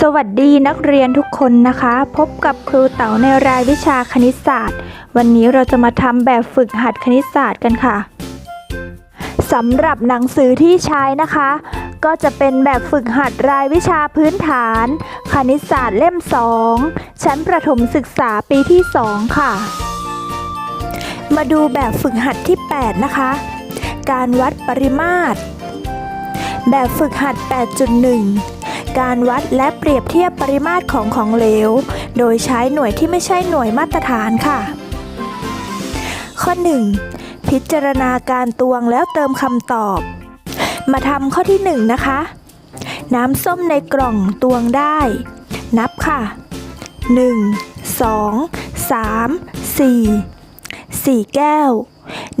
สวัสดีนักเรียนทุกคนนะคะ พบกับครูเต๋าในรายวิชาคณิตศาสตร์ วันนี้เราจะมาทำแบบฝึกหัดคณิตศาสตร์กันค่ะสำหรับหนังสือที่ใช้นะคะ ก็จะเป็นแบบฝึกหัดรายวิชาพื้นฐาน คณิตศาสตร์เล่ม 2 ชั้นประถมศึกษาปีที่ 2 ค่ะ มาดูแบบฝึกหัดที่ 8 นะคะ การวัดปริมาตร แบบฝึกหัด 8.1 การวัดและเปรียบเทียบปริมาตรของของเหลว โดยใช้หน่วยที่ไม่ใช่หน่วยมาตรฐานค่ะ ข้อ 1. พิจารณาการตวงแล้วเติมคำตอบ มาทำข้อที่ 1 นะคะ น้ำส้มในกล่องตวงได้ นับค่ะ 1 2 3 4 4 แก้ว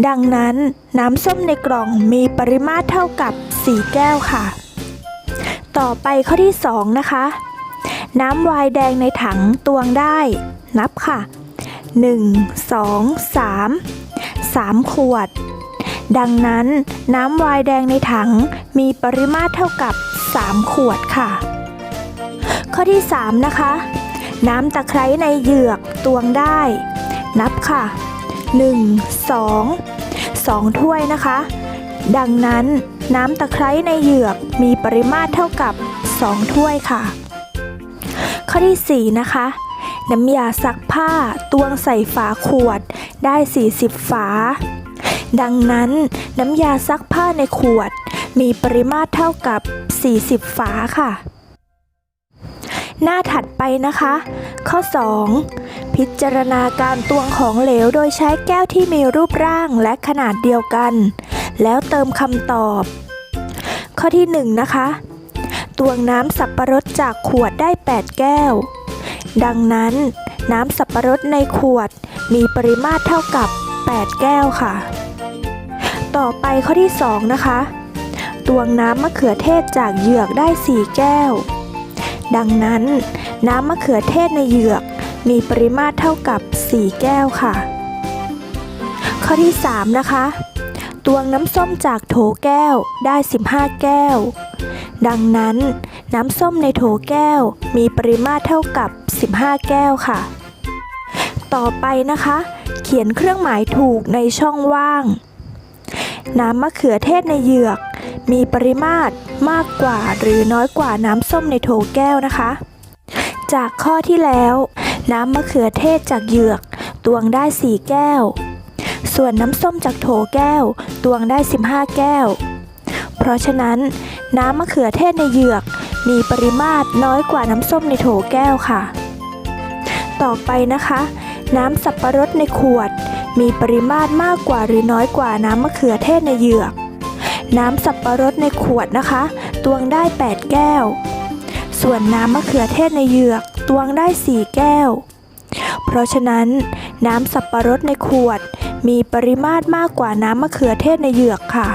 ดังนั้นน้ำส้มในกล่องมีปริมาตรเท่ากับ 4 แก้วค่ะ ต่อไปข้อที่ 2 นะคะ น้ำวน์แดงในถังตวงได้ นับค่ะ 1 2 3 3 ขวด ดังนั้นน้ำวน์แดงในถังมีปริมาตรเท่ากับ 3 ขวดค่ะ ข้อที่ 3 นะคะ น้ำตะไคร้ในเหยือกตวงได้ นับค่ะ 1 2 2 ถ้วยนะคะ ดังนั้น น้ำตะไคร้ในเหยือกมีปริมาตรเท่ากับ 2 ถ้วยค่ะ ข้อที่ 4 นะคะ น้ำยาซักผ้าตวงใส่ฝาขวดได้ 40 ฝา ดังนั้นน้ำยาซักผ้าในขวด มีปริมาตรเท่ากับ 40 ฝาค่ะ หน้าถัดไปนะคะ ข้อ 2 พิจารณาการตวงของเหลวโดยใช้แก้วที่มีรูปร่างและขนาดเดียวกัน แล้วเติมคำตอบ ข้อที่ 1 นะคะ ตวงน้ำสับประรดจากขวดได้ 8 แก้ว ดังนั้น น้ำสับประรดในขวดมีปริมาตรเท่ากับ 8 แก้วค่ะ ต่อไปข้อที่ 2 นะคะ ตวงน้ำมะเขือเทศจากเหยือกได้ 4 แก้ว ดังนั้น น้ำมะเขือเทศในเหยือกมีปริมาตรเท่ากับ 4 แก้วค่ะ ข้อที่ 3 นะคะ ตวงน้ำส้มจากโถแก้วได้ 15 แก้ว ดังนั้น น้ำส้มในโถแก้วมีปริมาตรเท่ากับ 15 แก้วค่ะ ต่อไปนะคะ เขียนเครื่องหมายถูกในช่องว่าง น้ำมะเขือเทศในเหยือก มีปริมาตรมากกว่าหรือน้อยกว่าน้ำส้มในโถแก้วนะคะ จากข้อที่แล้ว น้ำมะเขือเทศจากเหยือกตวงได้ 4 แก้ว ส่วนน้ำส้มจากโถแก้ว ตวงได้ 15 แก้ว เพราะฉะนั้น น้ำมะเขือเทศในเหยือก มีปริมาตรน้อยกว่าน้ำส้มในโถแก้วค่ะ ต่อไปนะคะ น้ำสับประรดในขวด มีปริมาตรมากกว่าหรือน้อยกว่าน้ำมะเขือเทศในเหยือก น้ำสับประรดในขวดนะคะ ตวงได้ 8 แก้ว ส่วนน้ำมะเขือเทศในเหยือกตวงได้ 4 แก้ว เพราะฉะนั้น น้ำสับประรดในขวด มีปริมาตรมากกว่าน้ำมะเขือเทศในเหยือกค่ะ